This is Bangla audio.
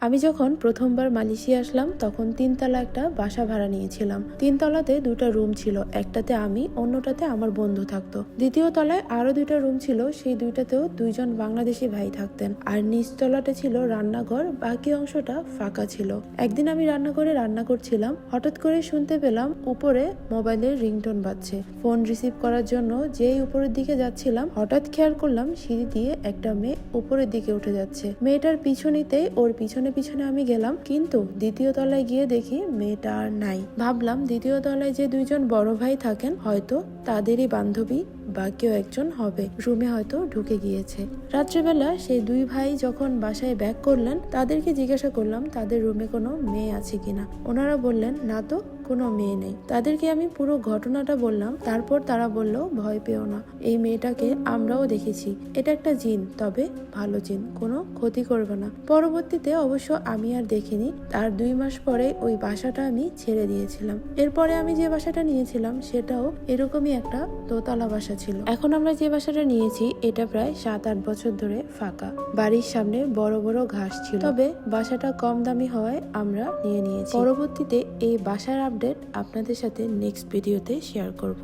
আমি যখন প্রথমবার মালয়েশিয়া আসলাম, তখন তিনতলা একটা বাসা ভাড়া নিয়েছিলাম। তিনতলাতে দুটা রুম ছিল, একটাতে আমি, অন্যটাতে আমার বন্ধু থাকতো। দ্বিতীয় তলায় আরও দুইটা রুম ছিল, সেই দুইটাতেও দুইজন বাংলাদেশি ভাই থাকতেন। আর নিচতলাটা ছিল রান্নাঘর, বাকি অংশটা ফাঁকা ছিল। একদিন আমি রান্নাঘরে রান্না করছিলাম, হঠাৎ করে শুনতে পেলাম উপরে মোবাইলের রিংটোন বাজছে। ফোন রিসিভ করার জন্য যেই উপরের দিকে যাচ্ছিলাম, হঠাৎ খেয়াল করলাম সিঁড়ি দিয়ে একটা মেয়ে উপরের দিকে উঠে যাচ্ছে। মেয়েটার পিছনেতেই ওর পিছনে পিছনে পিছনে আমি গেলাম, কিন্তু দ্বিতীয় তলায় গিয়ে দেখি মেয়েটা আর নাই। ভাবলাম দ্বিতীয় তলায় যে দুইজন বড় ভাই থাকেন, হয়তো তাদেরই বান্ধবী বা কেউ একজন হবে। রুমে হয়তো ঢুকে গিয়েছে। রাত্রেবেলা সেই দুই ভাই যখন বাসায় ব্যাক করলেন, তাদেরকে জিজ্ঞাসা করলাম, তাদের রুমে কোনো মেয়ে আছে কিনা? ওনারা বললেন, না তো কোনো মেয়ে নেই। তাদেরকে আমি পুরো ঘটনাটা বললাম, তারপর তারা বলল, ভয় পেও না। এই মেয়েটাকে আমরাও দেখেছি। এটা একটা জিন, তবে ভালো জিন, কোনো ক্ষতি করবে না। পরবর্তীতে অবশ্য আমি আর দেখিনি। তার দুই মাস পরে ওই বাসাটা আমি ছেড়ে দিয়েছিলাম। এরপরে আমি যে বাসাটা নিয়েছিলাম, সেটাও এরকমই একটা দোতলা বাসা ছিল। এখন আমরা যে বাসাটা নিয়েছি, এটা প্রায় সাত, আট বছর ধরে ফাঁকা। বাড়ির সামনে বড় বড় ঘাস ছিল। তবে বাসাটা কম দামি হওয়ায় আমরা নিয়ে নিয়েছি। পরবর্তীতে এই বাসার আপডেট আপনাদের সাথে নেক্সট ভিডিওতে শেয়ার করব।